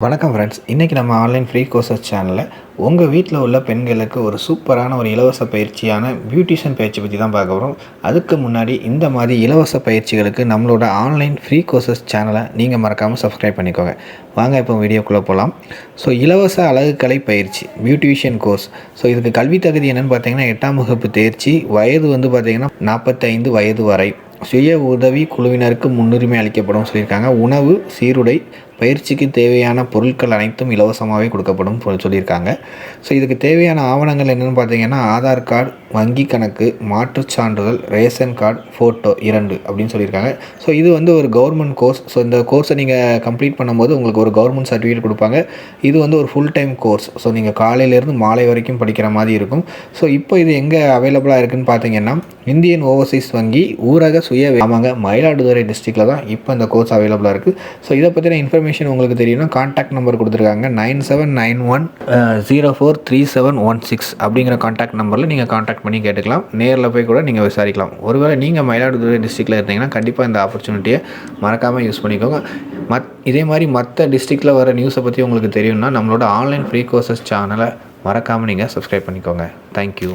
வணக்கம் ஃப்ரெண்ட்ஸ் இன்றைக்கி நம்ம ஆன்லைன் ஃப்ரீ கோர்சஸ் சேனலில் உங்கள் வீட்டில் உள்ள பெண்களுக்கு ஒரு சூப்பரான ஒரு இலவச பயிற்சியான பியூட்டிஷியன் பயிற்சி பற்றி தான் பார்க்க போகிறோம் அதுக்கு முன்னாடி இந்த மாதிரி இலவச பயிற்சிகளுக்கு நம்மளோட ஆன்லைன் ஃப்ரீ கோர்சஸ் சேனலை நீங்கள் மறக்காமல் சப்ஸ்கிரைப் பண்ணிக்கோங்க. வாங்க இப்போ வீடியோக்குள்ளே போகலாம் ஸோ இலவச அழகுக்கலை பயிற்சி பியூட்டிஷியன் கோர்ஸ் ஸோ இதுக்கு கல்வி தகுதி என்னென்னு பார்த்தீங்கன்னா எட்டாம் வகுப்பு தேர்ச்சி வயது வந்து பார்த்திங்கன்னா நாற்பத்தைந்து வயது வரை. சுய உதவி குழுவினருக்கு முன்னுரிமை அளிக்கப்படும் சொல்லியிருக்காங்க. உணவு சீருடை பயிற்சிக்கு தேவையான பொருட்கள் அனைத்தும் இலவசமாகவே கொடுக்கப்படும் சொல்லியிருக்காங்க. ஸோ இதுக்கு தேவையான ஆவணங்கள் என்னென்னு பார்த்தீங்கன்னா ஆதார் கார்டு வங்கி கணக்கு மாற்றுச் சான்றிதழ் ரேஷன் கார்டு ஃபோட்டோ இரண்டு அப்படின்னு சொல்லியிருக்காங்க. ஸோ இது வந்து ஒரு கவர்மெண்ட் கோர்ஸ். ஸோ இந்த கோர்ஸை நீங்கள் கம்ப்ளீட் பண்ணும்போது உங்களுக்கு ஒரு கவர்மெண்ட் சர்டிஃபிகேட் கொடுப்பாங்க. இது வந்து ஒரு ஃபுல் டைம் கோர்ஸ் ஸோ நீங்கள் காலையிலேருந்து மாலை வரைக்கும் படிக்கிற மாதிரி இருக்கும். ஸோ இப்போ இது எங்கே அவைலபிளாக இருக்குன்னு பார்த்தீங்கன்னா இந்தியன் ஓவர்சீஸ் வங்கி ஊரக சுய ஆமாங்க மயிலாடுதுறை டிஸ்ட்ரிக்டில் தான் இப்போ இந்த கோர்ஸ் அவைலபிளாக இருக்குது ஸோ இதை பற்றின இன்ஃபர்மேஷன் உங்களுக்கு தெரியணும் கான்டாக்ட் நம்பர் கொடுத்துருக்காங்க. Nine seven nine one zero four three seven one six அப்படிங்கிற கான்டாக்ட் நம்பரில் நீங்கள் கான்டாக்ட் பண்ணி கேட்டுக்கலாம். நேரில் போய் கூட நீங்கள் விசாரிக்கலாம். ஒருவேளை நீங்கள் மயிலாடுதுறை டிஸ்ட்ரிக்டில் இருந்தீங்கன்னா கண்டிப்பாக இந்த ஆப்பர்ச்சுனிட்டியை மறக்காமல் யூஸ் பண்ணிக்கோங்க. மத் இதே மாதிரி மற்ற டிஸ்ட்ரிக்டில் வர நியூஸை பற்றி உங்களுக்கு தெரியும்னா நம்மளோட ஆன்லைன் ஃப்ரீ கோர்சஸ் சேனலை மறக்காமல் நீங்கள் சப்ஸ்கிரைப் பண்ணிக்கோங்க. தேங்க்யூ